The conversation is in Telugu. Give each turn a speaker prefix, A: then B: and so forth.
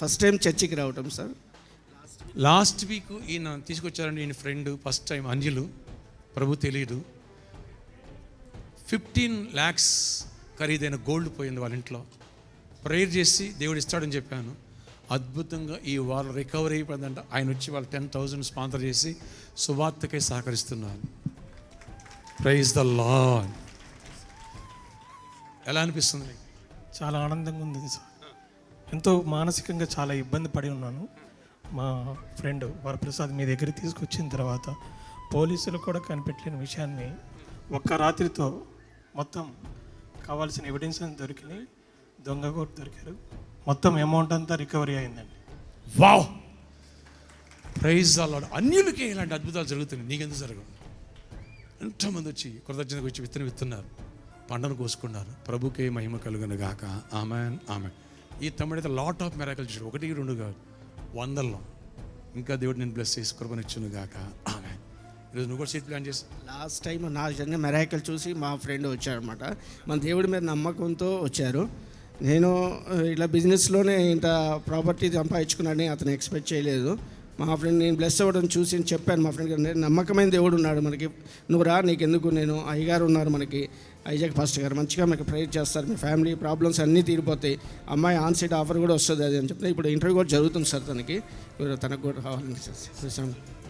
A: ఫస్ట్ టైం చర్చికి రావటం సార్
B: లాస్ట్ వీక్ ఈయన తీసుకొచ్చారండి ఈయన ఫ్రెండ్ ఫస్ట్ టైం అంజలు. ప్రభు తెలియదు ఫిఫ్టీన్ ల్యాక్స్ ఖరీదైన గోల్డ్ పోయింది వాళ్ళ ఇంట్లో. ప్రేయర్ చేసి దేవుడు ఇస్తాడని చెప్పాను. అద్భుతంగా ఈ వారం రికవరీ అయిపోయిందంట. ఆయన వచ్చి వాళ్ళు టెన్ థౌజండ్ స్పాన్సర్ చేసి సువార్తకై సహకరిస్తున్నారు. ప్రైజ్ ద లాడ్ ఎలా అనిపిస్తుంది?
C: చాలా ఆనందంగా ఉంది సార్ ఎంతో మానసికంగా చాలా ఇబ్బంది పడి ఉన్నాను. మా ఫ్రెండ్ వరప్రసాద్ మీ దగ్గర తీసుకొచ్చిన తర్వాత పోలీసులు కూడా కనిపెట్టలేని విషయాన్ని ఒక్క రాత్రితో మొత్తం కావాల్సిన ఎవిడెన్స్ అని దొరికినాయి. దొంగ కూడా దొరికారు. మొత్తం అమౌంట్ అంతా రికవరీ అయిందండి.
B: వావ్! ప్రైజ్ అలాడు అన్యులకే ఇలాంటి అద్భుతాలు జరుగుతున్నాయి. నీకెందుకు జరగదు ఎంతమంది వచ్చి కృతజ్ఞతకు వచ్చి విత్తనం విత్తున్నారు? పంటను కోసుకున్నారు. ప్రభుకే మహిమ కలుగును గాక. ఆమెన్ ఆమె ఈ తమ్ముడైతే లాట్ ఆఫ్ మెరాకల్ చూడు. ఒకటి రెండు కాదు. వందల్లో. ఇంకా దేవుడు నేను బ్లెస్ చేసి కృపనిచ్చును గాక. ఆమె ఈరోజు నువ్వు కూడా సీట్ ప్లాన్ చేసి.
A: లాస్ట్ టైం నా జరిగిన మెరాకల్ చూసి మా ఫ్రెండ్ వచ్చారనమాట మన దేవుడి మీద నమ్మకంతో వచ్చారు. నేను ఇట్లా ఇలా బిజినెస్లోనే ఇంత ప్రాపర్టీ సంపాదించుకున్నాడని అతను ఎక్స్పెక్ట్ చేయలేదు. మా ఫ్రెండ్ నేను బ్లెస్ అవ్వడం చూసి చెప్పాను. మా ఫ్రెండ్ నమ్మకమైన దేవుడు ఉన్నాడు మనకి. నువ్వు రా నీకెందుకు? నేను అయ్యగారు ఉన్నారు మనకి. ఐజాక్ ఫాస్ట్ గారు మంచిగా మీకు ప్రేర్ చేస్తారు మీ ఫ్యామిలీ ప్రాబ్లమ్స్ అన్నీ తీరిపోతాయి అమ్మాయి ఆన్సైడ్ ఆఫర్ కూడా వస్తుంది అది అని చెప్తే ఇప్పుడు ఇంటర్వ్యూ కూడా జరుగుతుంది సార్ తనకి. తనకు కూడా కావాలని